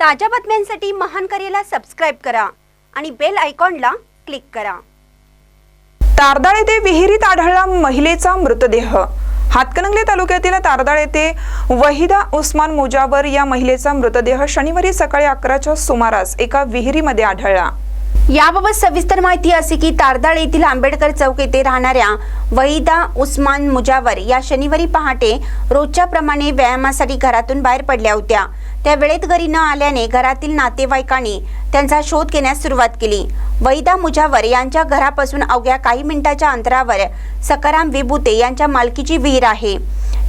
ताज्या बातम्यांसाठी महान करेला सबस्क्राईब करा आणि बेल आयकॉनला क्लिक करा. तारदाळ येथे विहिरीत आढळला महिलेचा मृतदेह. हातकणंगले तालुक्यातील तारदाळ येथे वहिदा उस्मान मुजावर या महिलेचा मृतदेह शनिवारी सकाळी अकराच्या सुमारास एका विहिरीमध्ये आढळला. याबाबत सविस्तर माहिती अशी की तारदाळ येथील आंबेडकर चौक येथे राहणाऱ्या वहिदा उस्मान मुजावर या शनिवारी पहाटे रोजच्या प्रमाणे व्यायामासाठी घरातून बाहेर पडल्या होत्या. त्या वेळेत घरी न आल्याने घरातील नातेवाईकांनी त्यांचा शोध घेण्यास सुरुवात केली. वैदा मुजावर यांच्या घरापासून अवघ्या काही मिनिटाच्या अंतरावर सकाराम विभूते यांच्या मालकीची विहीर आहे.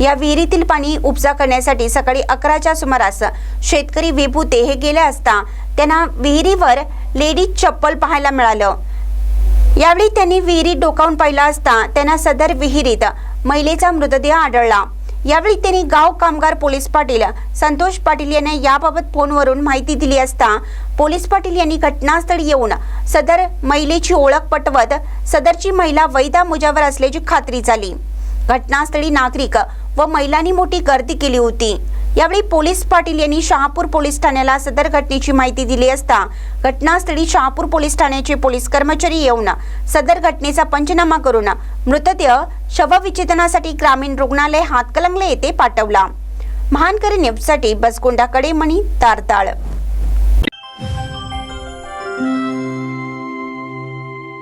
या विहिरीतील पाणी उपसा करण्यासाठी सकाळी अकराच्या सुमारास शेतकरी विभूते हे गेले असता त्यांना विहिरीवर लेडीज चप्पल पाहायला मिळालं. यावेळी त्यांनी विहिरीत डोकावून पाहिलं असता त्यांना सदर विहिरीत महिलेचा मृतदेह आढळला. यावेळी त्यांनी गाव कामगार पोलीस पाटील संतोष पाटील यांना याबाबत फोनवरून माहिती दिली असता पोलीस पाटील यांनी घटनास्थळी येऊन सदर महिलेची ओळख पटवत सदरची महिला वैदा मुजावर असल्याची खात्री झाली. घटनास्थळी नागरिक व महिलांनी मोठी गर्दी केली होती. यावेळी पोलीस पाटील यांनी शहापूर पोलीस ठाण्याला सदर घटनेची माहिती दिली असता घटनास्थळी शहापूर पोलीस ठाण्याचे पोलीस कर्मचारी येऊन सदर घटनेचा पंचनामा करून मृतदेह शवविच्छेदनासाठी ग्रामीण रुग्णालय हातकलंगले येथे पाठवला. महानकरी न्यूजसाठी बसगोंडाकडे कडेमणी तारताळ.